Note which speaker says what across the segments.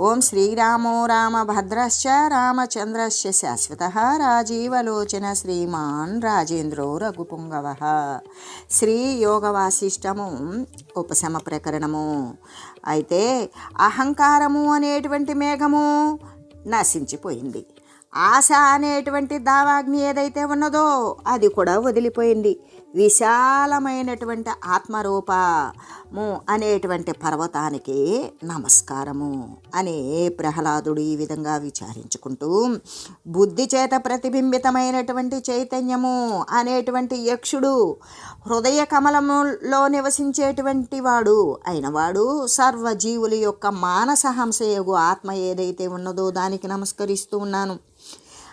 Speaker 1: ఓం శ్రీరామో రామభద్రశ్చ రామచంద్రశ్చ శాశ్వత రాజీవలోచన శ్రీమాన్ రాజేంద్రో రఘుపుంగవ. శ్రీ యోగ వాసిష్టము ఉపశమ ప్రకరణము. అయితే అహంకారము అనేటువంటి మేఘము నశించిపోయింది. ఆశ అనేటువంటి దావాగ్ని ఏదైతే ఉన్నదో అది కూడా వదిలిపోయింది. విశాలమైనటువంటి ఆత్మరూపము అనేటువంటి పర్వతానికి నమస్కారము అని ప్రహ్లాదుడు ఈ విధంగా విచారించుకుంటూ బుద్ధి చేత ప్రతిబింబితమైనటువంటి చైతన్యము అనేటువంటి యక్షుడు హృదయ కమలములో నివసించేటువంటి వాడు అయినవాడు సర్వజీవుల యొక్క మానసహంసయగు ఆత్మ ఏదైతే ఉన్నదో దానికి నమస్కరిస్తూ ఉన్నాను.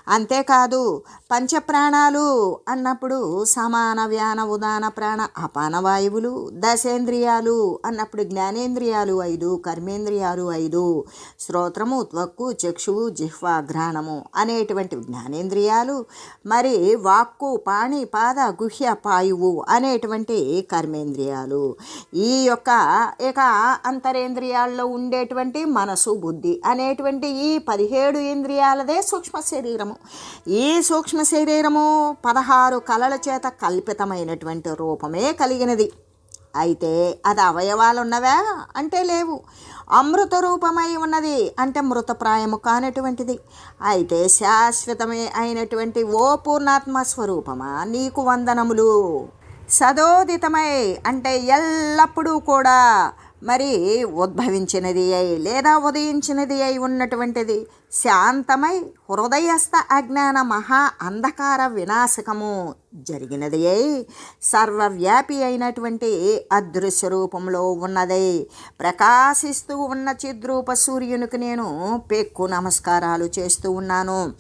Speaker 1: అంతేకాదు పంచప్రాణాలు అన్నప్పుడు సమాన వ్యాన ఉదాన ప్రాణ అపాన వాయువులు దశేంద్రియాలు అన్నప్పుడు జ్ఞానేంద్రియాలు ఐదు కర్మేంద్రియాలు ఐదు శ్రోత్రము త్వక్కు చక్షువు జిహ్వ ఘ్రాణము అనేటువంటి జ్ఞానేంద్రియాలు మరి వాక్కు పాణి పాద గుహ్య పాయువు అనేటువంటి కర్మేంద్రియాలు. ఈ యొక్క ఇక అంతరేంద్రియాల్లో ఉండేటువంటి మనసు బుద్ధి అనేటువంటి ఈ పదిహేడు ఇంద్రియాలదే సూక్ష్మ శరీరము. ఈ సూక్ష్మ శరీరము పదహారు కళల చేత కల్పితమైనటువంటి రూపమే కలిగినది. అయితే అది అవయవాలు ఉన్నవా అంటే లేవు. అమృత రూపమై ఉన్నది. అంటే మృతప్రాయము కానటువంటిది. అయితే శాశ్వతమే అయినటువంటి ఓ పూర్ణాత్మ స్వరూపమా? నీకు వందనములు. సదోదితమై అంటే ఎల్లప్పుడూ కూడా మరి ఉద్భవించినది అయి లేదా ఉదయించినది అయి ఉన్నటువంటిది. శాంతమై హృదయస్థ అజ్ఞాన మహా అంధకార వినాశకము జరిగినది సర్వవ్యాపి అయినటువంటి అదృశ్య రూపంలో ఉన్నది. ప్రకాశిస్తూ ఉన్న చిద్రూప సూర్యునికి నేను పెక్కు నమస్కారాలు చేస్తూ ఉన్నాను.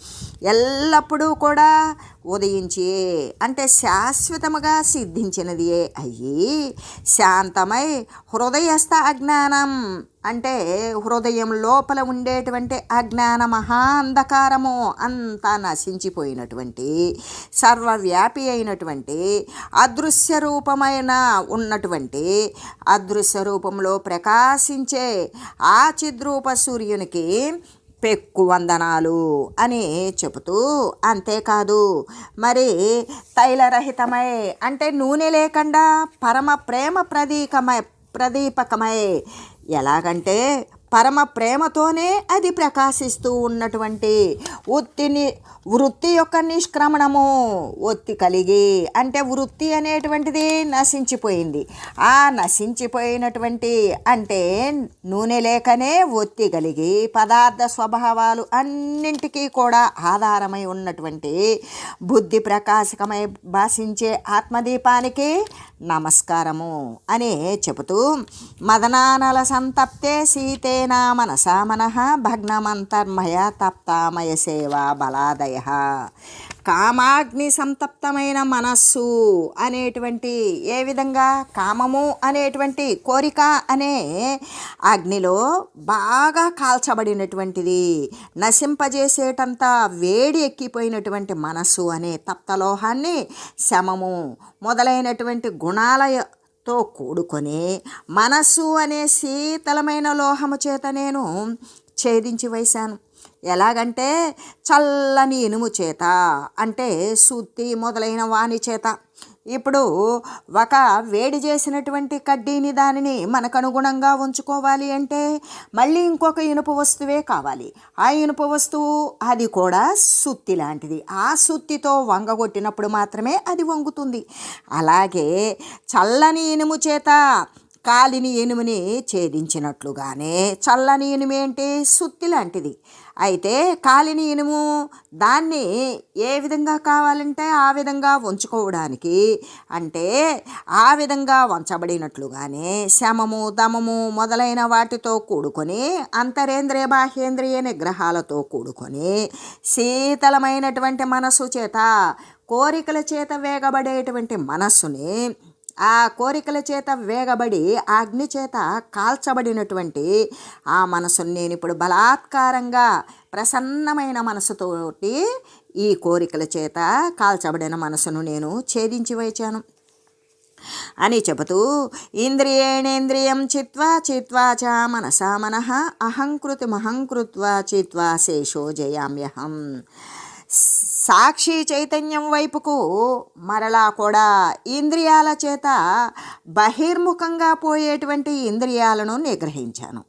Speaker 1: ఎల్లప్పుడూ కూడా ఉదయించి అంటే శాశ్వతముగా సిద్ధించినది అయ్యి శాంతమై హృదయస్థ అజ్ఞానం అంటే హృదయం లోపల ఉండేటువంటి అజ్ఞాన మహా అంధకారము అంతా నశించిపోయినటువంటి సర్వవ్యాపి అయినటువంటి అదృశ్య రూపమైన ఉన్నటువంటి అదృశ్య రూపంలో ప్రకాశించే ఆ చిద్రూప సూర్యునికి పెక్కు వందనాలు అని చెబుతూ అంతేకాదు. మరి తైలరహితమై అంటే నూనె లేకుండా పరమ ప్రేమ ప్రదీకమై ప్రదీపకమై ఎలాగంటే పరమ ప్రేమతోనే అది ప్రకాశిస్తూ ఉన్నటువంటి ఒత్తిని వృత్తి యొక్క నిష్క్రమణము ఒత్తి కలిగి అంటే వృత్తి అనేటువంటిది నశించిపోయింది. ఆ నశించిపోయినటువంటి అంటే నూనె లేకనే ఒత్తి కలిగి పదార్థ స్వభావాలు అన్నింటికీ కూడా ఆధారమై ఉన్నటువంటి బుద్ధి ప్రకాశకమై భాషించే ఆత్మదీపానికి నమస్కారము అని చెబుతూ మదనానల సంతప్తే సీతేనా మనసామన భగ్నమంతర్మయ తప్తామయ సేవా బలాదయ. కామాగ్ని సంతప్తమైన మనస్సు అనేటువంటి ఏ విధంగా? కామము అనేటువంటి కోరిక అనే అగ్నిలో బాగా కాల్చబడినటువంటిది. నశింపజేసేటంత వేడి ఎక్కిపోయినటువంటి మనస్సు అనే తప్తలోహాన్ని శమము మొదలైనటువంటి గుణాల తో కూడుకొని మనస్సు అనే శీతలమైన లోహము చేత నేను ఛేదించి వేశాను. ఎలాగంటే చల్లని ఇనుము చేత అంటే సుత్తి మొదలైన వాని చేత. ఇప్పుడు ఒక వేడి చేసినటువంటి కడ్డీని దానిని మనకు అనుగుణంగా ఉంచుకోవాలి అంటే మళ్ళీ ఇంకొక ఇనుప వస్తువే కావాలి. ఆ ఇనుప వస్తువు అది కూడా సుత్తి లాంటిది. ఆ సుత్తితో వంగగొట్టినప్పుడు మాత్రమే అది వంగుతుంది. అలాగే చల్లని ఇనుము చేత కాలిని ఇనుముని ఛేదించినట్లుగానే చల్లని ఇనుము ఏంటి సుత్తి లాంటిది. అయితే కాలిని ఇనుము దాన్ని ఏ విధంగా కావాలంటే ఆ విధంగా ఉంచుకోవడానికి అంటే ఆ విధంగా వంచబడినట్లుగానే శమము దమము మొదలైన వాటితో కూడుకొని అంతరేంద్రియ బాహ్యేంద్రియ నిగ్రహాలతో కూడుకొని శీతలమైనటువంటి మనస్సు చేత కోరికల చేత వేగబడేటువంటి మనస్సుని ఆ కోరికల చేత వేగబడి అగ్ని చేత కాల్చబడినటువంటి ఆ మనసును నేను ఇప్పుడు బలాత్కారంగా ప్రసన్నమైన మనసుతోటి ఈ కోరికల చేత కాల్చబడిన మనసును నేను ఛేదించి వేచాను. అని చెబుతూ ఇంద్రియేణేంద్రియం చిత్వా చిత్వా చ మనసా మనః అహంకృతి మహంకృత్వా చిత్వా శేషో జయామ్యహం. సాక్షి చైతన్యం వైపుకు మరలా కూడా ఇంద్రియాల చేత బహిర్ముఖంగా పోయేటువంటి ఇంద్రియాలను నిగ్రహించాను.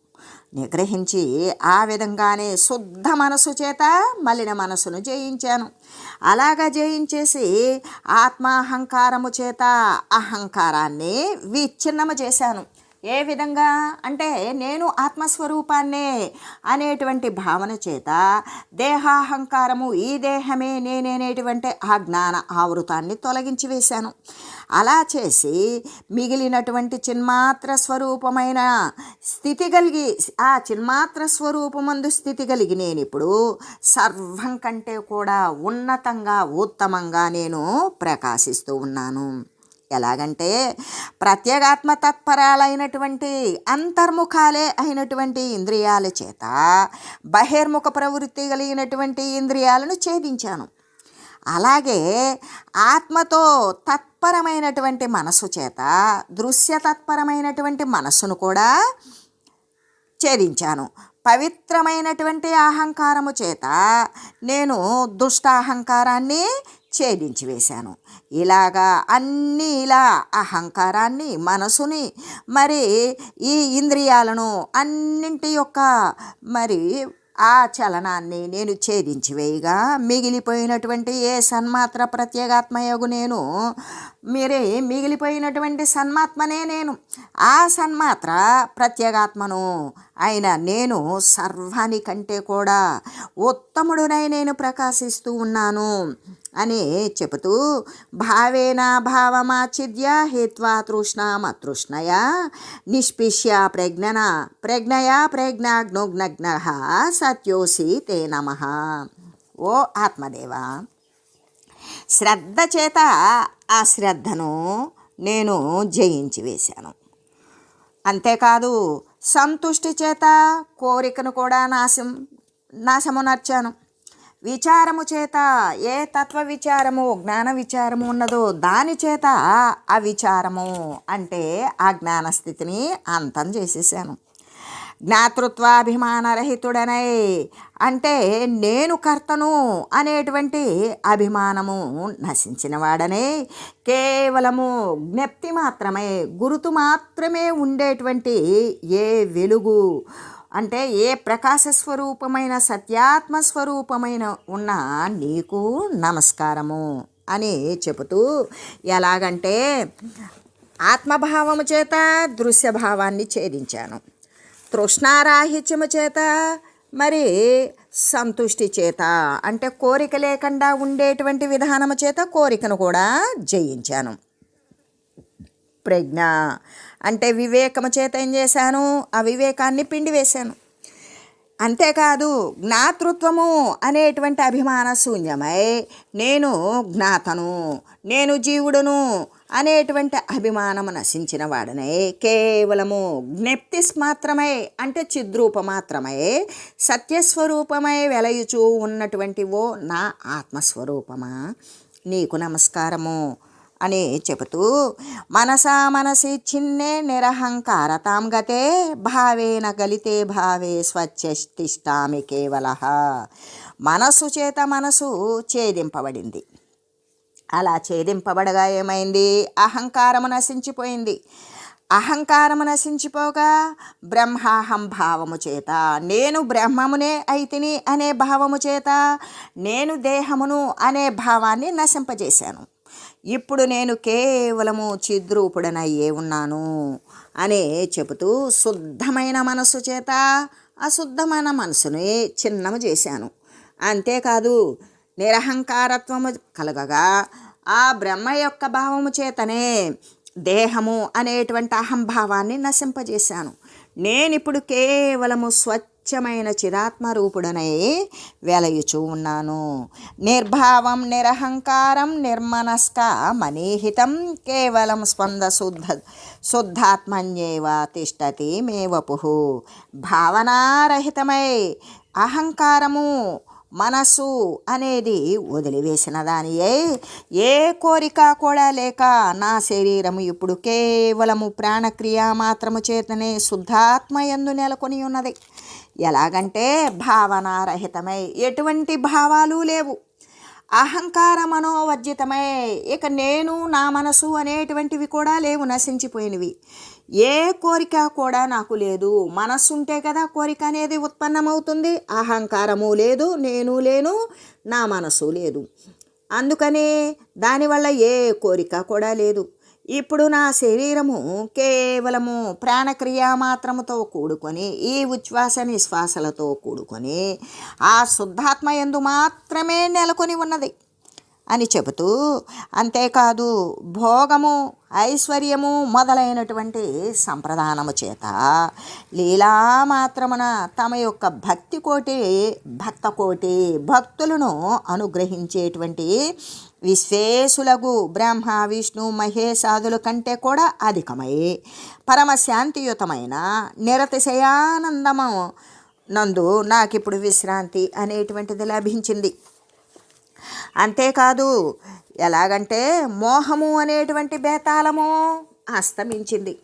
Speaker 1: నిగ్రహించి ఆ విధంగానే శుద్ధ మనసు చేత మలిన మనసును జయించాను. అలాగా జయించేసి ఆత్మాహంకారము చేత అహంకారాన్ని విచ్ఛిన్నము చేశాను. ఏ విధంగా అంటే నేను ఆత్మస్వరూపాన్నే అనేటువంటి భావన చేత దేహాహంకారము ఈ దేహమే నేనేనేటువంటి ఆ జ్ఞాన ఆవృతాన్ని తొలగించి వేశాను. అలా చేసి మిగిలినటువంటి చిన్మాత్ర స్వరూపమైన స్థితి కలిగి ఆ చిన్మాత్ర స్వరూపమందు స్థితి కలిగి నేను ఇప్పుడు సర్వం కంటే కూడా ఉన్నతంగా ఉత్తమంగా నేను ప్రకాశిస్తూ ఉన్నాను. ఎలాగంటే ప్రత్యేగాత్మ తత్పరాలైనటువంటి అంతర్ముఖాలే అయినటువంటి ఇంద్రియాల చేత బహిర్ముఖ ప్రవృత్తి కలిగినటువంటి ఇంద్రియాలను ఛేదించాను. అలాగే ఆత్మతో తత్పరమైనటువంటి మనసు చేత దృశ్య తత్పరమైనటువంటి మనస్సును కూడా ఛేదించాను. పవిత్రమైనటువంటి అహంకారము చేత నేను దుష్ట అహంకారాన్ని ఛేదించి వేశాను. ఇలాగా అన్నీ ఇలా అహంకారాన్ని మనసుని మరి ఈ ఇంద్రియాలను అన్నింటి యొక్క మరి ఆ చలనాన్ని నేను ఛేదించి వేయగా మిగిలిపోయినటువంటి ఏ సన్మాత్ర ప్రత్యేగాత్మయోగు నేను మీరే మిగిలిపోయినటువంటి సన్మాత్మనే నేను. ఆ సన్మాత్ర ప్రత్యేగాత్మను అయిన నేను సర్వానికంటే కూడా ఉత్తముడునై నేను ప్రకాశిస్తూ ఉన్నాను అని చెబుతూ భావేనా భావమాచిద్య హేత్వా తృష్ణామతృష్ణయ నిష్పిష్య ప్రజ్ఞన ప్రజ్ఞయా ప్రజ్ఞాగ్నుగ్నగ్న సత్యోసి తే నమ. ఓ ఆత్మదేవ శ్రద్ధ చేత ఆ శ్రద్ధను నేను జయించి వేశాను. అంతేకాదు సంతుష్టి చేత కోరికను కూడా నాశం నాశమునర్చాను విచారము చేత ఏ తత్వ విచారము జ్ఞాన విచారము ఉన్నదో దాని చేత ఆ విచారము అంటే ఆ జ్ఞాన స్థితిని అంతం చేసేసాను. జ్ఞాతృత్వాభిమానరహితుడనై అంటే నేను కర్తను అనేటువంటి అభిమానము నశించిన వాడనే. కేవలము జ్ఞప్తి మాత్రమే గురుతు మాత్రమే ఉండేటువంటి ఏ వెలుగు అంటే ఏ ప్రకాశ స్వరూపమైన సత్యాత్మ స్వరూపమైన ఉన్న నీకు నమస్కారము అని చెబుతూ ఎలాగంటే ఆత్మభావము చేత దృశ్యభావాన్ని ఛేదించాను. తృష్ణారాహిత్యము చేత మరి సంతుష్టి చేత అంటే కోరిక లేకుండా ఉండేటువంటి విధానము చేత కోరికను కూడా జయించాను. ప్రజ్ఞ అంటే వివేకము చేత ఏం చేశాను? ఆ వివేకాన్ని పిండి వేశాను. అంతేకాదు జ్ఞాతృత్వము అనేటువంటి అభిమాన శూన్యమై నేను జ్ఞాతను నేను జీవుడును అనేటువంటి అభిమానము నశించిన వాడనే కేవలము జ్ఞప్తిస్ మాత్రమే అంటే చిద్రూప మాత్రమే సత్యస్వరూపమై వెలయుచూ ఉన్నటువంటి ఓ నా ఆత్మస్వరూపమా. నీకు నమస్కారము. అని చెబుతూ మనసా మనసి చిన్నే నిరహంకారతాం గతే భావేన గలితే భావే స్వచ్ఛతిష్టామి కేవల మనసు చేత మనసు ఛేదింపబడింది. అలా ఛేదింపబడగా ఏమైంది? అహంకారము నశించిపోయింది. అహంకారము నశించిపోగా బ్రహ్మాహం భావము చేత నేను బ్రహ్మమునే అయితిని అనే భావము చేత నేను దేహమును అనే భావాన్ని నశింపజేశాను. ఇప్పుడు నేను కేవలము చిద్రూపుడనయ్యే ఉన్నాను అనే చెబుతూ శుద్ధమైన మనస్సు చేత అశుద్ధమైన మనసుని చిన్నము చేశాను. అంతేకాదు నిరహంకారత్వము కలగగా ఆ బ్రహ్మ యొక్క భావము చేతనే దేహము అనేటువంటి అహంభావాన్ని నశింపజేశాను. నేనిప్పుడు కేవలము స్వచ్ఛ చిరాత్మ రూపుడనై వెలయుచూ ఉన్నాను. నిర్భావం నిరహంకారం నిర్మనస్క మనీహితం కేవలం స్పంద శుద్ధ శుద్ధాత్మన్యేవ తిష్టతి మే వపు. భావనారహితమై అహంకారము మనస్సు అనేది వదిలివేసిన దానియే. ఏ కోరిక కూడా లేక నా శరీరము ఇప్పుడు కేవలము ప్రాణక్రియ మాత్రము చేతనే శుద్ధాత్మ ఎందు నెలకొని ఉన్నది. ఎలాగంటే భావనారహితమై ఎటువంటి భావాలు లేవు. అహంకార మనోవర్జితమై ఇక నేను నా మనసు అనేటువంటివి కూడా లేవు నశించిపోయినవి. ఏ కోరిక కూడా నాకు లేదు. మనస్సు ఉంటే కదా కోరిక అనేది ఉత్పన్నమవుతుంది. అహంకారము లేదు నేను లేను నా మనసు లేదు. అందుకని దానివల్ల ఏ కోరిక కూడా లేదు. ఇప్పుడు నా శరీరము కేవలము ప్రాణక్రియ మాత్రముతో కూడుకొని ఈ ఉచ్ఛ్వాస నిశ్వాసలతో కూడుకొని ఆ శుద్ధాత్మ ఎందు మాత్రమే నెలకొని ఉన్నది. అని చెబుతూ అంతేకాదు భోగము ఐశ్వర్యము మొదలైనటువంటి సంప్రదానము చేత లీలా మాత్రమున తమ యొక్క భక్తి కోటి భక్త కోటి భక్తులను అనుగ్రహించేటువంటి విశ్వేశులకు బ్రహ్మ విష్ణు మహేశాదుల కంటే కూడా అధికమై పరమశాంతియుతమైన నిరతిశయానందము నందు నాకిప్పుడు విశ్రాంతి అనేటువంటిది లభించింది. అంతేకాదు ఎలాగంటే మోహము అనేటువంటి బేతాళము అస్తమించింది.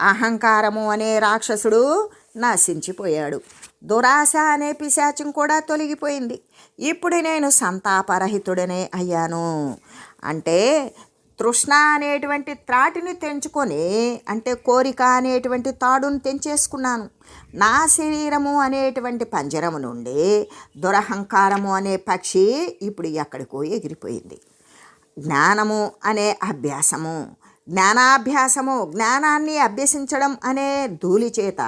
Speaker 1: అహంకారము అనే రాక్షసుడు నశించిపోయాడు. దురాశ అనే పిశాచం కూడా తొలగిపోయింది. ఇప్పుడు నేను సంతాపరహితుడనే అయ్యాను. అంటే తృష్ణ అనేటువంటి త్రాటిని తెంచుకొని అంటే కోరిక అనేటువంటి తాడును తెంచేసుకున్నాను. నా శరీరము అనేటువంటి పంజరము నుండి దురహంకారము అనే పక్షి ఇప్పుడు ఎక్కడికో ఎగిరిపోయింది. జ్ఞానము అనే అభ్యాసము జ్ఞానాభ్యాసము జ్ఞానాన్ని అభ్యసించడం అనే ధూళి చేత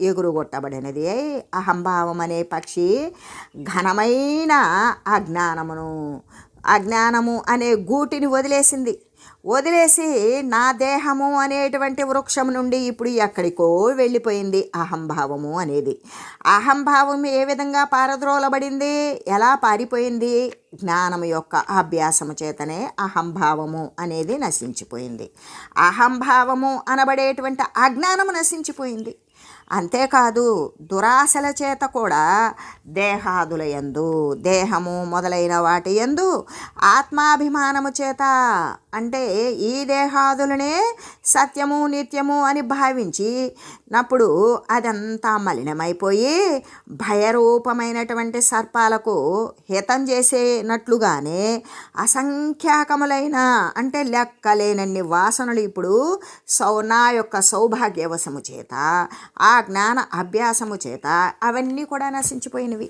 Speaker 1: ఎగురుగొట్టబడినది అహంభావం అనే పక్షి ఘనమైన అజ్ఞానమును అజ్ఞానము అనే గూటిని వదిలేసింది. వదిలేసి నా దేహము అనేటువంటి వృక్షం నుండి ఇప్పుడు ఎక్కడికో వెళ్ళిపోయింది అహంభావము అనేది. అహంభావం ఏ విధంగా పారద్రోలబడింది? ఎలా పారిపోయింది? జ్ఞానం యొక్క అభ్యాసము చేతనే అహంభావము అనేది నశించిపోయింది. అహంభావము అనబడేటువంటి అజ్ఞానము నశించిపోయింది. అంతేకాదు దురాశల చేత కూడా దేహాదుల యందు దేహము మొదలైన వాటి యందు ఆత్మాభిమానము చేత అంటే ఈ దేహాదులనే సత్యము నిత్యము అని భావించి నప్పుడు అదంతా మలినమైపోయి భయరూపమైనటువంటి సర్పాలకు హితం చేసేనట్లుగానే అసంఖ్యాకములైన అంటే లెక్కలేనన్ని వాసనలు ఇప్పుడు సౌ నా యొక్క సౌభాగ్యవశము చేత ఆ జ్ఞాన అభ్యాసము చేత అవన్నీ కూడా నశించిపోయినవి.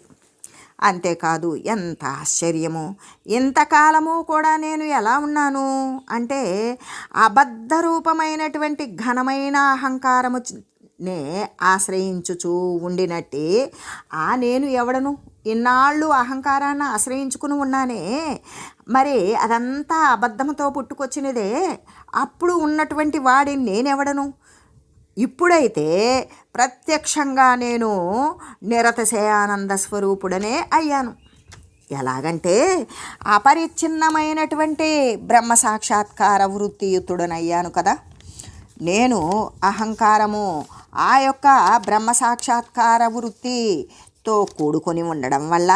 Speaker 1: అంతేకాదు ఎంత ఆశ్చర్యము! ఇంతకాలము కూడా నేను ఎలా ఉన్నాను? అంటే అబద్ధ రూపమైనటువంటి ఘనమైన అహంకారము నే ఆశ్రయించుచూ ఉండినట్టే ఆ నేను ఎవడను? ఇన్నాళ్ళు అహంకారాన్ని ఆశ్రయించుకుని ఉన్నానే. మరి అదంతా అబద్ధంతో పుట్టుకొచ్చినదే. అప్పుడు ఉన్నటువంటి వాడి నేనెవడను? ఇప్పుడైతే ప్రత్యక్షంగా నేను నిరతశయానంద స్వరూపుడనే అయ్యాను. ఎలాగంటే అపరిచ్ఛిన్నమైనటువంటి బ్రహ్మ సాక్షాత్కార వృత్తియుతుడనయ్యాను కదా. నేను అహంకారము ఆ యొక్క బ్రహ్మ సాక్షాత్కార వృత్తితో కూడుకొని ఉండడం వల్ల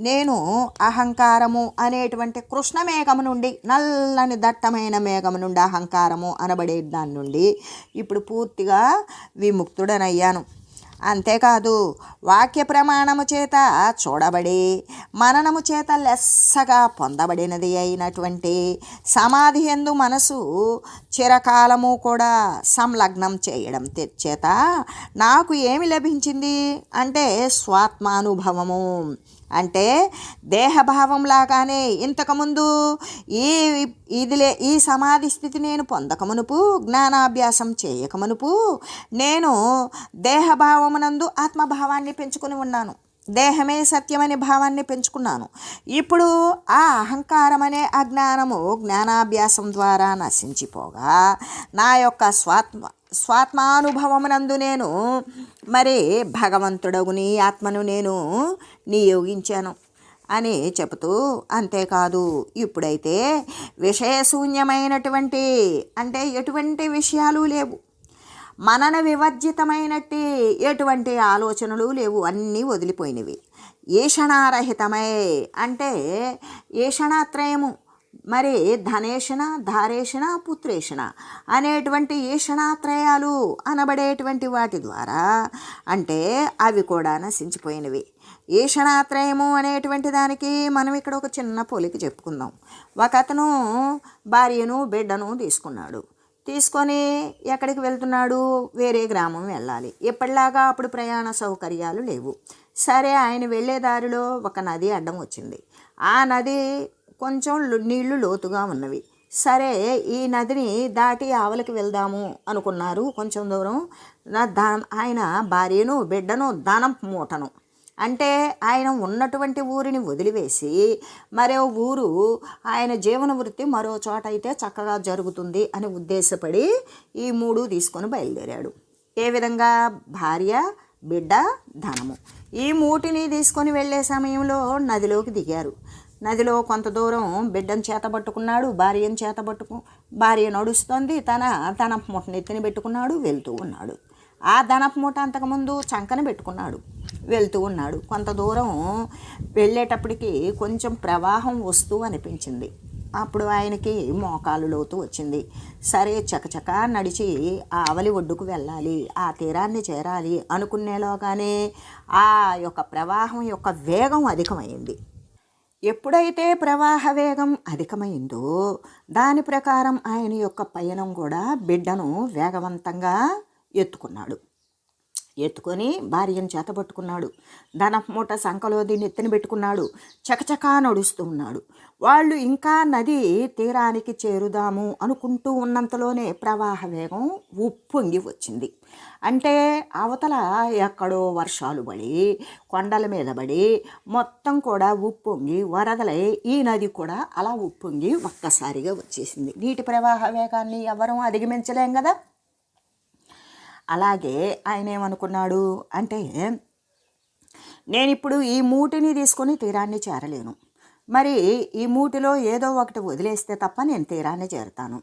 Speaker 1: నేను అహంకారము అనేటువంటి కృష్ణ మేఘము నుండి నల్లని దట్టమైన మేఘము నుండి అహంకారము అనబడే దాని నుండి ఇప్పుడు పూర్తిగా విముక్తుడనయ్యాను. అంతేకాదు వాక్య ప్రమాణము చేత చూడబడి మననము చేత లెస్సగా పొందబడినది అయినటువంటి సమాధి ఎందు మనసు చిరకాలము కూడా సంలగ్నం చేయడం చేత నాకు ఏమి లభించింది? అంటే స్వాత్మానుభవము. అంటే దేహభావం లాగానే ఇంతకుముందు ఈ ఇదిలే ఈ సమాధి స్థితి నేను పొందకమునుపు జ్ఞానాభ్యాసం చేయకమునుపు నేను దేహభావమునందు ఆత్మభావాన్ని పెంచుకుని ఉన్నాను. దేహమే సత్యమనే భావాన్ని పెంచుకున్నాను. ఇప్పుడు ఆ అహంకారం అనే అజ్ఞానము జ్ఞానాభ్యాసం ద్వారా నశించిపోగా నా యొక్క స్వాత్మ స్వాత్మానుభవమునందు నేను మరి భగవంతుడగుని ఆత్మను నేను నియోగించాను అని చెబుతూ అంతేకాదు. ఇప్పుడైతే విషయశూన్యమైనటువంటి అంటే ఎటువంటి విషయాలు లేవు. మనన వివర్జితమైనట్టి ఎటువంటి ఆలోచనలు లేవు. అన్నీ వదిలిపోయినవి. ఈషణారహితమై అంటే ఈషణాత్రయము మరి ధనేషణ ధారేషణ పుత్రేషణ అనేటువంటి ఈషణాత్రయాలు అనబడేటువంటి వాటి ద్వారా అంటే అవి కూడా నశించిపోయినవి. ఈషణాత్రయము అనేటువంటి దానికి మనం ఇక్కడ ఒక చిన్న పోలిక చెప్పుకుందాం. ఒక అతను భార్యను బిడ్డను తీసుకున్నాడు. తీసుకొని ఎక్కడికి వెళ్తున్నాడు? వేరే గ్రామం వెళ్ళాలి. ఎప్పటిలాగా అప్పుడు ప్రయాణ సౌకర్యాలు లేవు. సరే ఆయన వెళ్ళే దారిలో ఒక నది అడ్డం వచ్చింది. ఆ నది కొంచెం నీళ్ళు లోతుగా ఉన్నవి. సరే ఈ నదిని దాటి ఆవలికి వెళ్దాము అనుకున్నారు కొంచెం దూరం. నా దా ఆయన భార్యను బిడ్డను దానం మూటను. అంటే ఆయన ఉన్నటువంటి ఊరిని వదిలివేసి మరో ఊరు ఆయన జీవన వృత్తి మరో చోట అయితే చక్కగా జరుగుతుంది అని ఉద్దేశపడి ఈ మూడు తీసుకొని బయలుదేరాడు. ఏ విధంగా? భార్య బిడ్డ ధనము. ఈ మూటిని తీసుకొని వెళ్ళే సమయంలో నదిలోకి దిగారు. నదిలో కొంత దూరం బిడ్డను చేతబట్టుకున్నాడు భార్యను చేతబట్టుకు భార్య నడుస్తుంది తన తన మూటను ఎత్తిని పెట్టుకున్నాడు వెళ్తూ ఉన్నాడు. ఆ ధనపు మూట అంతకుముందు చంకన పెట్టుకున్నాడు వెళ్తూ ఉన్నాడు. కొంత దూరం వెళ్ళేటప్పటికి కొంచెం ప్రవాహం వస్తూ అనిపించింది. అప్పుడు ఆయనకి మోకాలు లోతు వచ్చింది. సరే చకచక నడిచి ఆ ఆవలి ఒడ్డుకు వెళ్ళాలి ఆ తీరాన్ని చేరాలి అనుకునేలోగానే ఆ యొక్క ప్రవాహం యొక్క వేగం అధికమైంది. ఎప్పుడైతే ప్రవాహ వేగం అధికమైందో దాని ప్రకారం ఆయన యొక్క పయనం కూడా బిడ్డను వేగవంతంగా ఎత్తుకున్నాడు. ఎత్తుకొని భార్యను చేతబట్టుకున్నాడు. ధన మూట సంకలో దీన్ని ఎత్తిన పెట్టుకున్నాడు. చకచకా నడుస్తూ ఉన్నాడు. వాళ్ళు ఇంకా నది తీరానికి చేరుదాము అనుకుంటూ ఉన్నంతలోనే ప్రవాహ వేగం ఉప్పొంగి వచ్చింది. అంటే అవతల ఎక్కడో వర్షాలు పడి కొండల మీద పడి మొత్తం కూడా ఉప్పొంగి వరదలై ఈ నది కూడా అలా ఉప్పొంగి ఒక్కసారిగా వచ్చేసింది. నీటి ప్రవాహ వేగాన్ని ఎవరూ అధిగమించలేం కదా? అలాగే ఆయన ఏమనుకున్నాడు అంటే నేను ఇప్పుడు ఈ మూటిని తీసుకొని తీరాన్ని చేరలేను. మరి ఈ మూటిలో ఏదో ఒకటి వదిలేస్తే తప్ప నేను తీరాన్ని చేరుతాను.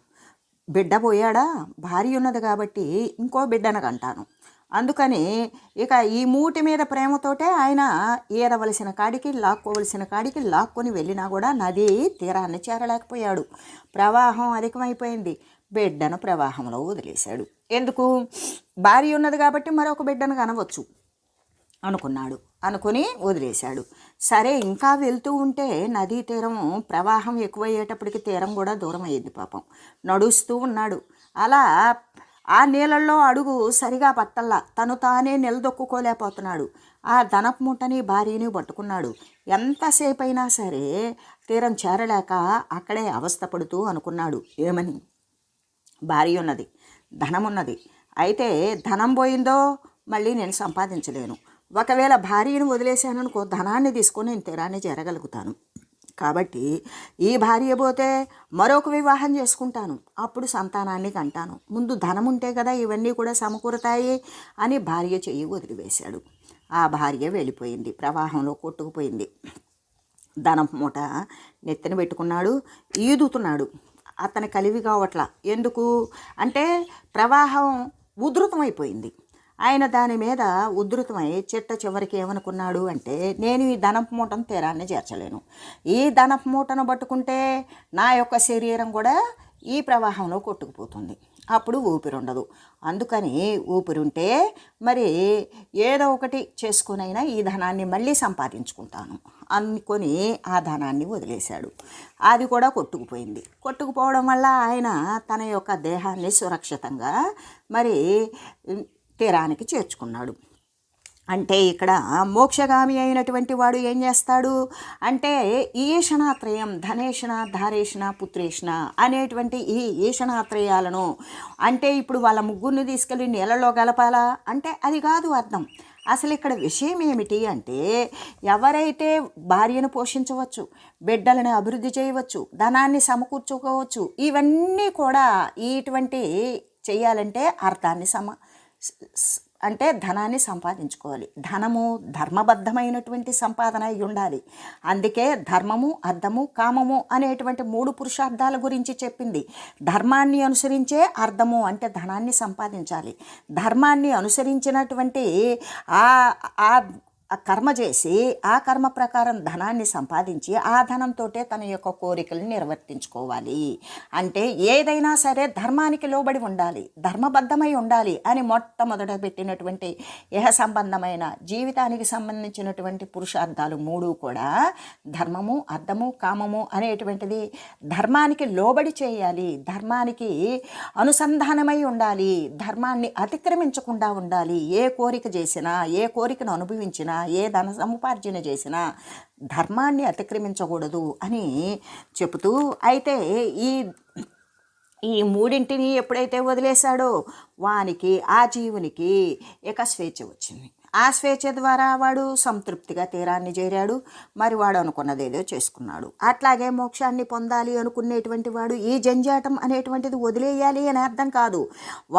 Speaker 1: బిడ్డ పోయాడా? భార్య ఉన్నది కాబట్టి ఇంకో బిడ్డను కంటాను. అందుకని ఇక ఈ మూటి మీద ప్రేమతోటే ఆయన ఏరవలసిన కాడికి లాక్కోవలసిన కాడికి లాక్కొని వెళ్ళినా కూడా నది తీరాన్ని చేరలేకపోయాడు. ప్రవాహం అధికమైపోయింది. బిడ్డను ప్రవాహంలో వదిలేశాడు. ఎందుకు? భార్య ఉన్నది కాబట్టి మరొక బిడ్డను కనవచ్చు అనుకున్నాడు. అనుకుని వదిలేశాడు. సరే ఇంకా వెళ్తూ ఉంటే నదీ తీరం ప్రవాహం ఎక్కువయ్యేటప్పటికి తీరం కూడా దూరం అయ్యింది పాపం. నడుస్తూ ఉన్నాడు. అలా ఆ నీళ్ళల్లో అడుగు సరిగా పట్టల్లా. తను తానే నిలదొక్కుకోలేకపోతున్నాడు. ఆ ధనపు మూటని భార్యని పట్టుకున్నాడు. ఎంతసేపు అయినా సరే తీరం చేరలేక అక్కడే అవస్థపడుతూ అనుకున్నాడు. ఏమని? భార్య ఉన్నది ధనం ఉన్నది అయితే ధనం పోయిందో మళ్ళీ నేను సంపాదించలేను. ఒకవేళ భార్యను వదిలేశాను అనుకో ధనాన్ని తీసుకొని నేను తీరాన్ని చేరగలుగుతాను. కాబట్టి ఈ భార్య పోతే మరొక వివాహం చేసుకుంటాను. అప్పుడు సంతానాన్ని కంటాను. ముందు ధనం ఉంటే కదా ఇవన్నీ కూడా సమకూరుతాయి అని భార్య చెయ్యి వదిలివేశాడు. ఆ భార్య వెళ్ళిపోయింది. ప్రవాహంలో కొట్టుకుపోయింది. ధనం మూట నెత్తిన పెట్టుకున్నాడు. ఈదుతున్నాడు. అతని కలివి కావట్ల. ఎందుకు? అంటే ప్రవాహం ఉధృతమైపోయింది. ఆయన దాని మీద ఉధృతమై చిట్ట చివరికి ఏమనుకున్నాడు అంటే నేను ఈ ధనపు మూటను తీరాన్ని చేర్చలేను. ఈ ధనపు మూటను పట్టుకుంటే నా యొక్క శరీరం కూడా ఈ ప్రవాహంలో కొట్టుకుపోతుంది. అప్పుడు ఊపిరి ఉండదు. అందుకని ఊపిరి ఉంటే మరి ఏదో ఒకటి చేసుకునైనా ఈ ధనాన్ని మళ్ళీ సంపాదించుకుంటాను. అనుకొని ఆ ధనాన్ని వదిలేశాడు. అది కూడా కొట్టుకుపోయింది. కొట్టుకుపోవడం వల్ల ఆయన తన యొక్క దేహాన్ని సురక్షితంగా మరి తీరానికి చేర్చుకున్నాడు. అంటే ఇక్కడ మోక్షగామి అయినటువంటి వాడు ఏం చేస్తాడు? అంటే ఈషణాత్రయం ధనేషణ ధారేషణ పుత్రేషణ అనేటువంటి ఈ ఈషణాత్రయాలను అంటే ఇప్పుడు వాళ్ళ ముగ్గురిని తీసుకెళ్ళి నీళ్ళలో గలపాలా? అంటే అది కాదు అర్థం. అసలు ఇక్కడ విషయం ఏమిటి అంటే ఎవరైతే భార్యను పోషించవచ్చు బిడ్డలను అభివృద్ధి చేయవచ్చు ధనాన్ని సమకూర్చుకోవచ్చు ఇవన్నీ కూడా ఇటువంటి చేయాలంటే అర్థాన్ని సమ అంటే ధనాన్ని సంపాదించుకోవాలి. ధనము ధర్మబద్ధమైనటువంటి సంపాదన అయి ఉండాలి అందుకే ధర్మము అర్థము కామము అనేటువంటి మూడు పురుషార్థాల గురించి చెప్పింది. ధర్మాన్ని అనుసరించే అర్థము అంటే ధనాన్ని సంపాదించాలి. ధర్మాన్ని అనుసరించినటువంటి ఆ ఆ ఆ కర్మ చేసి ఆ కర్మ ప్రకారం ధనాన్ని సంపాదించి ఆ ధనంతో తన యొక్క కోరికలు నిర్వర్తించుకోవాలి. అంటే ఏదైనా సరే ధర్మానికి లోబడి ఉండాలి ధర్మబద్ధమై ఉండాలి అని మొట్టమొదట పెట్టినటువంటి యహ సంబంధమైన జీవితానికి సంబంధించినటువంటి పురుషార్థాలు మూడు కూడా ధర్మము అర్థము కామము అనేటువంటిది ధర్మానికి లోబడి చేయాలి ధర్మానికి అనుసంధానమై ఉండాలి ధర్మాన్ని అతిక్రమించకుండా ఉండాలి. ఏ కోరిక చేసినా ఏ కోరికను అనుభవించినా ఏ ధన సముపార్జన చేసినా ధర్మాన్ని అతిక్రమించకూడదు అని చెబుతూ అయితే ఈ ఈ మూడింటిని ఎప్పుడైతే వదిలేశాడో వానికి ఆ జీవునికి ఇక స్వేచ్ఛ వచ్చింది. ఆ స్వేచ్ఛ ద్వారా వాడు సంతృప్తిగా తీరాన్ని చేరాడు. మరి వాడు అనుకున్నదేదో చేసుకున్నాడు. అట్లాగే మోక్షాన్ని పొందాలి అనుకునేటువంటి వాడు ఈ జంజాటం అనేటువంటిది వదిలేయాలి అని అర్థం కాదు.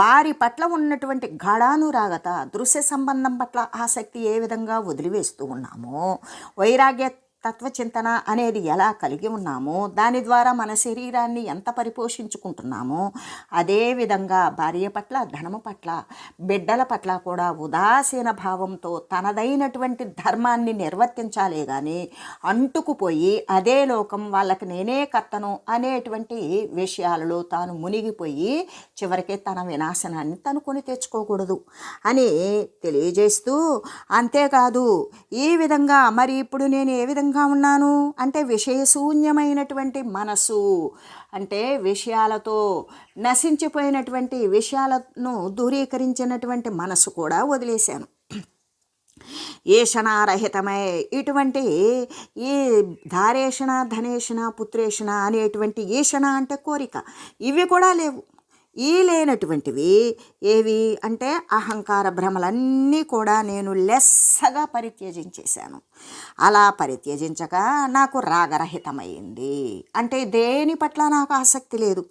Speaker 1: వారి పట్ల ఉన్నటువంటి గాఢానురాగత దృశ్య సంబంధం పట్ల ఆసక్తి ఏ విధంగా వదిలివేస్తూ ఉన్నామో వైరాగ్య తత్వచింతన అనేది ఎలా కలిగి ఉన్నామో దాని ద్వారా మన శరీరాన్ని ఎంత పరిపోషించుకుంటున్నామో అదేవిధంగా భార్య పట్ల ధనము పట్ల బిడ్డల పట్ల కూడా ఉదాసీన భావంతో తనదైనటువంటి ధర్మాన్ని నిర్వర్తించాలే కానీ అంటుకుపోయి అదే లోకం వాళ్ళకి నేనే కర్తను అనేటువంటి విషయాలలో తాను మునిగిపోయి చివరికి తన వినాశనాన్ని తను కొని తెచ్చుకోకూడదు అని తెలియజేస్తూ అంతేకాదు ఈ విధంగా మరి ఇప్పుడు నేను ఏ విధంగా ఉన్నాను? అంటే విషయశూన్యమైనటువంటి మనసు అంటే విషయాలతో నశించిపోయినటువంటి విషయాలను దూరీకరించినటువంటి మనసు కూడా వదిలేశాను. ఏషణారహితమై ఇటువంటి ఈ ధారేషణ ధనేషణ పుత్రేషణ అనేటువంటి ఈషణ అంటే కోరిక. ఇవి కూడా లేవు. ఈ లేనటువంటివి ఏవి అంటే అహంకార భ్రమలన్నీ కూడా నేను లెస్సగా పరిత్యజించేశాను. అలా పరిత్యజించగా నాకు రాగరహితమైంది. అంటే దేని పట్ల నాకు ఆసక్తి లేదు.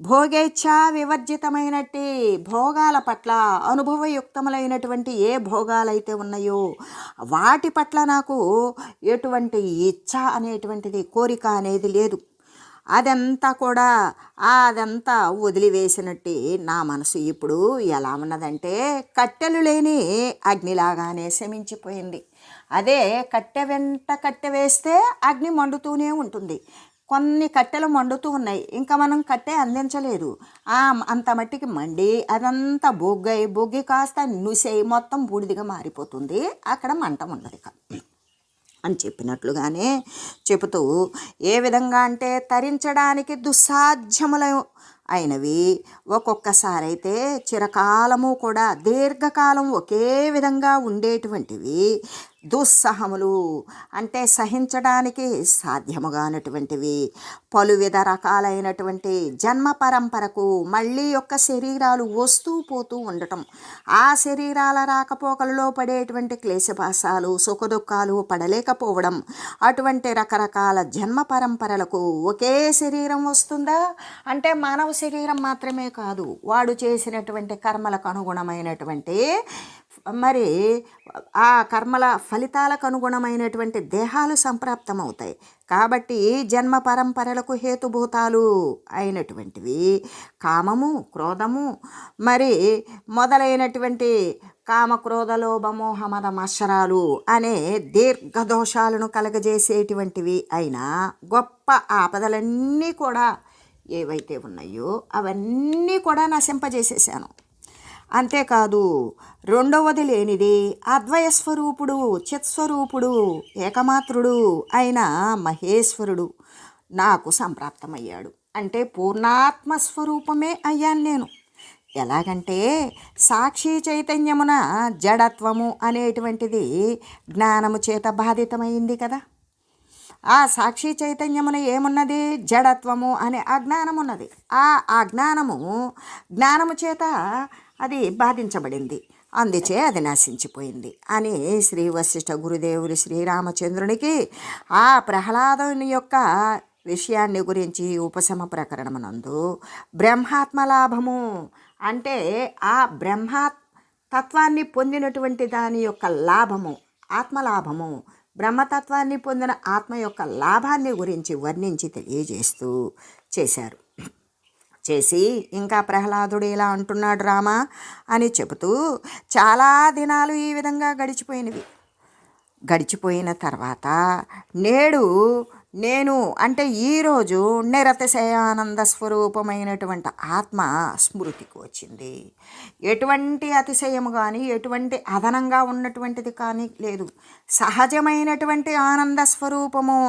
Speaker 1: భోగేచ్ఛ వివర్జితమైనట్టి భోగాల పట్ల అనుభవయుక్తములైనటువంటి ఏ భోగాలైతే ఉన్నాయో వాటి పట్ల నాకు ఎటువంటి ఇచ్ఛ అనేటువంటిది కోరిక అనేది లేదు. అదంతా కూడా అదంతా వదిలివేసినట్టే నా మనసు. ఇప్పుడు ఎలా ఉన్నదంటే కట్టెలు లేని అగ్నిలాగానే శమించిపోయింది. అదే కట్టె వెంట కట్టె వేస్తే అగ్ని మండుతూనే ఉంటుంది. కొన్ని కట్టెలు మండుతూ ఉన్నాయి. ఇంకా మనం కట్టె అందించలేదు. ఆ అంత మట్టికి మండి అదంతా బొగ్గై బొగ్గి కాస్త నుసై మొత్తం బూడిదిగా మారిపోతుంది. అక్కడ మంట ఉండదు అని చెప్పినట్లుగానే చెబుతూ ఏ విధంగా అంటే తరించడానికి దుస్సాధ్యముల అయినవి ఒక్కొక్కసారైతే చిరకాలము కూడా దీర్ఘకాలం ఒకే విధంగా ఉండేటువంటివి. దుస్సహములు అంటే సహించడానికి సాధ్యముగానటువంటివి. పలువిధ రకాలైనటువంటి జన్మ పరంపరకు మళ్ళీ యొక్క శరీరాలు వస్తూ పోతూ ఉండటం. ఆ శరీరాల రాకపోకలలో పడేటువంటి క్లేశభాసాలు సుఖదుఖాలు పడలేకపోవడం. అటువంటి రకరకాల జన్మ పరంపరలకు ఒకే శరీరం వస్తుందా? అంటే మానవ శరీరం మాత్రమే కాదు. వాడు చేసినటువంటి కర్మలకు అనుగుణమైనటువంటి మరి ఆ కర్మల ఫలితాలకు అనుగుణమైనటువంటి దేహాలు సంప్రాప్తమవుతాయి. కాబట్టి జన్మ పరంపరలకు హేతుభూతాలు అయినటువంటివి కామము క్రోధము మరి మొదలైనటువంటి కామ క్రోధ లోభ మద మత్సరాలు అనే దీర్ఘదోషాలను కలగజేసేటువంటివి అయినా గొప్ప ఆపదలన్నీ కూడా ఏవైతే ఉన్నాయో అవన్నీ కూడా నశింపజేసేసాను. అంతేకాదు రెండవది లేనిది అద్వయ స్వరూపుడు చిత్స్వరూపుడు ఏకమాత్రుడు అయిన మహేశ్వరుడు నాకు సంప్రాప్తమయ్యాడు. అంటే పూర్ణాత్మ స్వరూపమే అయ్యాను నేను. ఎలాగంటే సాక్షి చైతన్యమున జడత్వము అనేటువంటిది జ్ఞానము చేత బాధితమైంది కదా. ఆ సాక్షి చైతన్యమున ఏమున్నది? జడత్వము అనే అజ్ఞానం ఉన్నది ఆ అజ్ఞానము జ్ఞానము చేత అది బాధించబడింది. అందుచే అది నశించిపోయింది అని శ్రీ వశిష్ఠ గురుదేవులు శ్రీరామచంద్రునికి ఆ ప్రహ్లాదుని యొక్క విషయాన్ని గురించి ఉపశమ ప్రకరణమునందు బ్రహ్మాత్మ లాభము అంటే ఆ బ్రహ్మా తత్వాన్ని పొందినటువంటి దాని యొక్క లాభము ఆత్మలాభము బ్రహ్మతత్వాన్ని పొందిన ఆత్మ యొక్క లాభాన్ని గురించి వర్ణించి తెలియజేస్తూ చేశారు. చేసి ఇంకా ప్రహ్లాదుడు ఇలా అంటున్నాడు రామా అని చెబుతూ చాలా దినాలు ఈ విధంగా గడిచిపోయినవి. గడిచిపోయిన తర్వాత నేడు నేను అంటే ఈరోజు నిరతిశయానంద స్వరూపమైనటువంటి ఆత్మ స్మృతికి వచ్చింది. ఎటువంటి అతిశయము కానీ ఎటువంటి అదనంగా ఉన్నటువంటిది కానీ లేదు. సహజమైనటువంటి ఆనంద స్వరూపము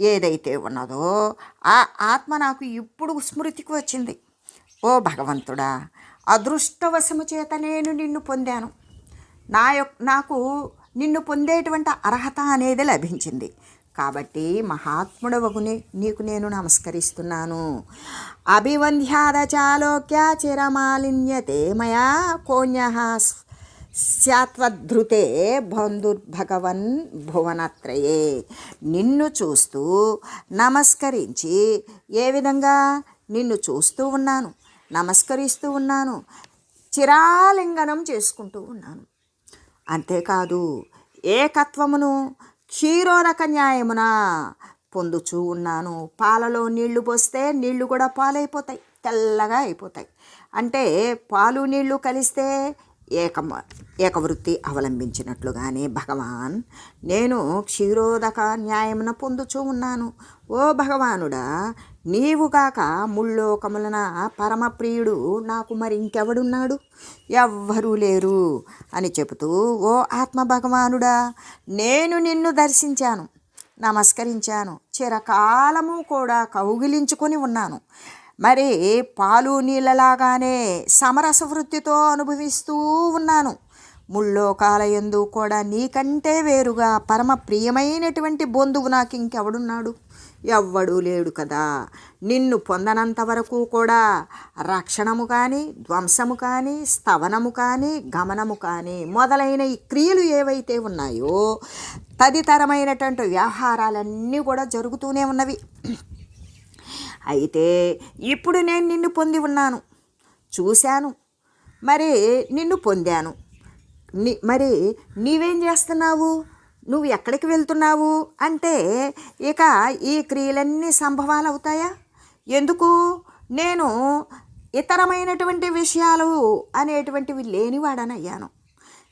Speaker 1: ఏదైతే ఉన్నదో ఆ ఆత్మ నాకు ఇప్పుడు స్మృతికి వచ్చింది. ఓ భగవంతుడా అదృష్టవశము చేత నేను నిన్ను పొందాను. నా యొక్క నాకు నిన్ను పొందేటువంటి అర్హత అనేది లభించింది. కాబట్టి మహాత్ముడవగుని నీకు నేను నమస్కరిస్తున్నాను. అభివంధ్యాద చాలోక్య చిరమాలిన్యతే మయా కోణ్య శాత్వధృతే బంధుర్భగవన్ భువనత్రయే. నిన్ను చూస్తూ నమస్కరించి ఏ విధంగా? నిన్ను చూస్తూ ఉన్నాను నమస్కరిస్తూ ఉన్నాను చిరాలింగనం చేసుకుంటూ ఉన్నాను. అంతేకాదు ఏకత్వమును క్షీరోదక న్యాయమున పొందుచూ ఉన్నాను. పాలలో నీళ్ళు పోస్తే నీళ్ళు కూడా పాలైపోతాయి తెల్లగా అయిపోతాయి. అంటే పాలు నీళ్ళు కలిస్తే ఏకమ ఏకవృత్తి అవలంబించినట్లుగానే భగవాన్ నేను క్షీరోదక న్యాయమున పొందుచూ ఉన్నాను. ఓ భగవానుడా నీవుగాక ముల్లోకములన పరమప్రియుడు నాకు మరి ఇంకెవడున్నాడు ఎవ్వరూ లేరు అని చెబుతూ ఓ ఆత్మ భగవానుడా నేను నిన్ను దర్శించాను నమస్కరించాను చిరకాలము కూడా కౌగిలించుకొని ఉన్నాను. మరి పాలు నీళ్ళలాగానే సమరస వృత్తితో అనుభవిస్తూ ఉన్నాను. ముళ్ళోకాలయందు కూడా నీకంటే వేరుగా పరమ ప్రియమైనటువంటి బంధువు నాకు ఇంకెవడున్నాడు? ఎవ్వడూ లేడు కదా. నిన్ను పొందనంత వరకు కూడా రక్షణము కానీ ధ్వంసము కానీ స్తవనము కానీ గమనము కానీ మొదలైన ఈ క్రియలు ఏవైతే ఉన్నాయో తదితరమైనటువంటి వ్యవహారాలన్నీ కూడా జరుగుతూనే ఉన్నవి. అయితే ఇప్పుడు నేను నిన్ను పొంది ఉన్నాను. చూశాను. మరి నిన్ను పొందాను. ని మరి నీవేం చేస్తున్నావు? నువ్వు ఎక్కడికి వెళ్తున్నావు? అంటే ఇక ఈ క్రియలన్నీ సంభవాలు అవుతాయా ఎందుకు? నేను ఇతరమైనటువంటి విషయాలు అనేటువంటివి లేనివాడనయ్యాను.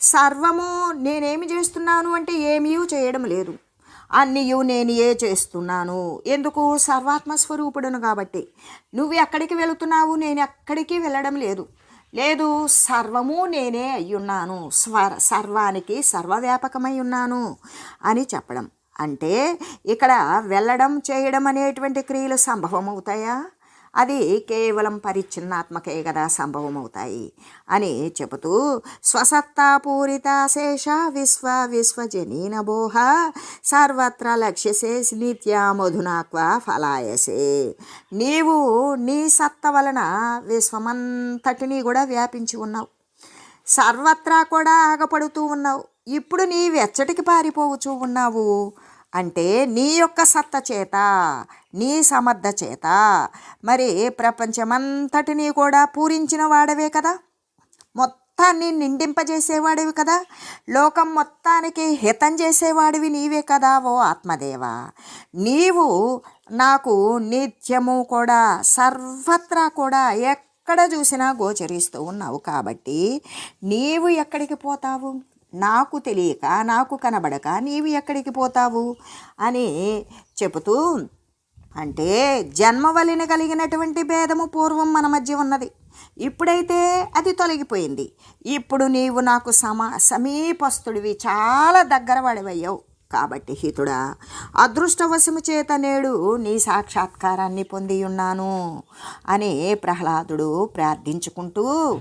Speaker 1: సర్వము నేనేమి చేస్తున్నాను అంటే ఏమీ చేయడం లేదు. అన్నీయు నేనే చేస్తున్నాను. ఎందుకు? సర్వాత్మ స్వరూపుడును కాబట్టి. నువ్వు ఎక్కడికి వెళుతున్నావు? నేను ఎక్కడికి వెళ్ళడం లేదు. లేదు సర్వము నేనే అయ్యున్నాను. స్వర సర్వానికి సర్వవ్యాపకమై ఉన్నాను అని చెప్పడం. అంటే ఇక్కడ వెళ్ళడం చేయడం అనేటువంటి క్రియలు సంభవం అవుతాయా అది కేవలం పరిచ్ఛిన్నాత్మకే కదా సంభవమవుతాయి అని చెబుతూ స్వసత్తాపూరిత శేష విశ్వ విశ్వజనీన బోహ సర్వత్ర లక్ష్యసే నిత్యామధునాక్వ ఫలాయసే. నీవు నీ సత్త వలన విశ్వమంతటినీ కూడా వ్యాపించి ఉన్నావు. సర్వత్రా కూడా ఆగపడుతూ ఉన్నావు. ఇప్పుడు నీ వెచ్చటికి పారిపోవచ్చు ఉన్నావు. అంటే నీ యొక్క సత్త చేత నీ సమర్థ చేత. మరి ప్రపంచమంతటినీ కూడా పూరించిన వాడవే కదా. మొత్తాన్ని నిండింపజేసేవాడివి కదా. లోకం మొత్తానికి హితం చేసేవాడివి నీవే కదా ఓ ఆత్మదేవ. నీవు నాకు నిత్యము కూడా సర్వత్రా కూడా ఎక్కడ చూసినా గోచరిస్తూ ఉన్నావు కాబట్టి నీవు ఎక్కడికి పోతావు? నాకు తెలియక నాకు కనబడక నీవు ఎక్కడికి పోతావు? అని చెబుతూ అంటే జన్మవలిన కలిగినటువంటి భేదము పూర్వం మన మధ్య ఉన్నది. ఇప్పుడైతే అది తొలగిపోయింది. ఇప్పుడు నీవు నాకు సమా సమీపస్తుడివి చాలా దగ్గర వాడివయ్యావు కాబట్టి హితుడా అదృష్టవశము చేత నేడు నీ సాక్షాత్కారాన్ని పొంది ఉన్నాను అని ప్రహ్లాదుడు ప్రార్థించుకుంటూ